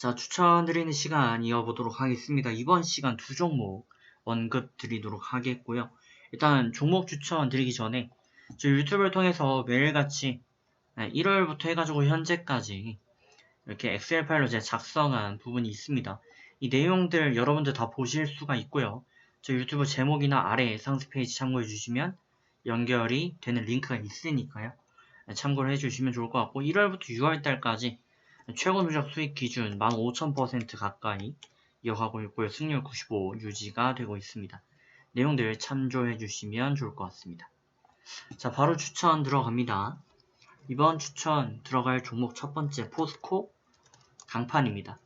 자, 추천드리는 시간 이어보도록 하겠습니다. 이번 시간 두 종목 언급 드리도록 하겠고요. 일단 종목 추천 드리기 전에 저 유튜브를 통해서 매일같이 1월부터 해가지고 현재까지 이렇게 엑셀 파일로 제가 작성한 부분이 있습니다. 이 내용들 여러분들 다 보실 수가 있고요. 저 유튜브 제목이나 아래 상세 페이지 참고해 주시면 연결이 되는 링크가 있으니까요. 참고를 해주시면 좋을 것 같고 1월부터 6월달까지 최고 누적 수익 기준 15,000% 가까이 이어가고 있고요. 승률 95 유지가 되고 있습니다. 내용들 참조해 주시면 좋을 것 같습니다. 자, 바로 추천 들어갑니다. 이번 추천 들어갈 종목 첫 번째 포스코 강판입니다.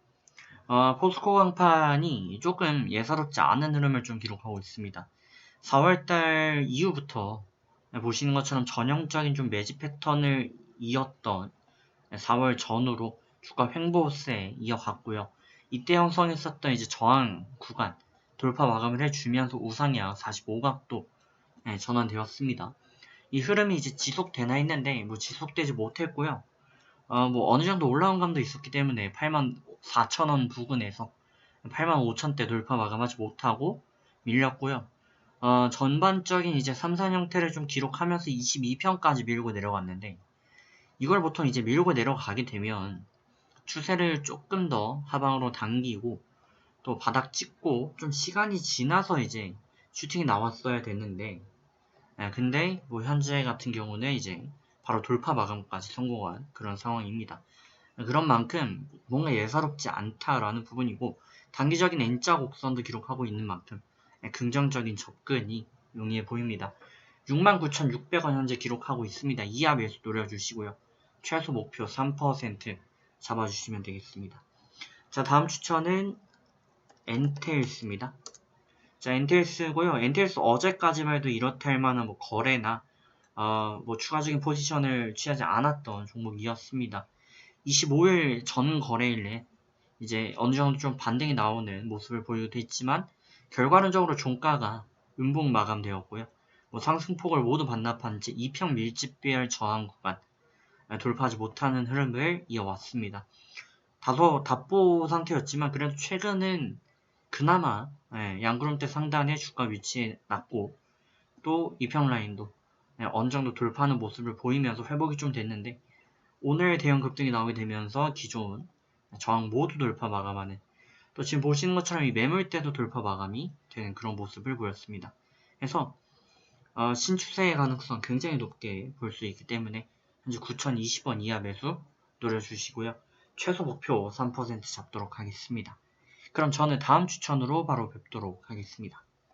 어, 포스코 강판이 조금 예사롭지 않은 흐름을 좀 기록하고 있습니다. 4월달 이후부터 보시는 것처럼 전형적인 좀 매집 패턴을 이었던 4월 전후로 주가 횡보세 이어갔고요. 이때 형성했었던 이제 저항 구간 돌파 마감을 해주면서 우상향 45각도 네, 전환되었습니다. 이 흐름이 이제 지속되나 했는데 뭐 지속되지 못했고요. 어, 뭐 어느 정도 올라온 감도 있었기 때문에 8만 4천 원 부근에서 8만 5천 대 돌파 마감하지 못하고 밀렸고요. 어, 전반적인 이제 3산 형태를 좀 기록하면서 22편까지 밀고 내려갔는데 이걸 보통 이제 밀고 내려가게 되면 추세를 조금 더 하방으로 당기고 또 바닥 찍고 좀 시간이 지나서 이제 슈팅이 나왔어야 됐는데 네, 근데 뭐 현재 같은 경우는 이제 바로 돌파 마감까지 성공한 그런 상황입니다. 그런 만큼 뭔가 예사롭지 않다라는 부분이고 단기적인 N자 곡선도 기록하고 있는 만큼 긍정적인 접근이 용이해 보입니다. 69,600원 현재 기록하고 있습니다. 이하 매수 노려주시고요. 최소 목표 3% 잡아주시면 되겠습니다. 자, 다음 추천은 엔텔스입니다. 자, 엔텔스고요. 엔텔스 어제까지만 해도 이렇다 할 만한 뭐 거래나 어, 뭐 추가적인 포지션을 취하지 않았던 종목이었습니다. 25일 전 거래일에 이제 어느 정도 좀 반등이 나오는 모습을 보이기도 했지만 결과론적으로 종가가 음봉 마감되었고요. 뭐 상승폭을 모두 반납한 채 2평 밀집별 저항 구간 돌파하지 못하는 흐름을 이어왔습니다. 다소 답보 상태였지만 그래도 최근은 그나마 예, 양구름대 상단의 주가 위치에 났고 또 이평 라인도 예, 어느 정도 돌파하는 모습을 보이면서 회복이 좀 됐는데 오늘 대형 급등이 나오게 되면서 기존 저항 모두 돌파 마감하는 또 지금 보시는 것처럼 이 매물대도 돌파 마감이 되는 그런 모습을 보였습니다. 그래서 어, 신추세의 가능성 굉장히 높게 볼 수 있기 때문에 현재 9,020원 이하 매수 노려주시고요. 최소 목표 3% 잡도록 하겠습니다. 그럼 저는 다음 추천으로 바로 뵙도록 하겠습니다.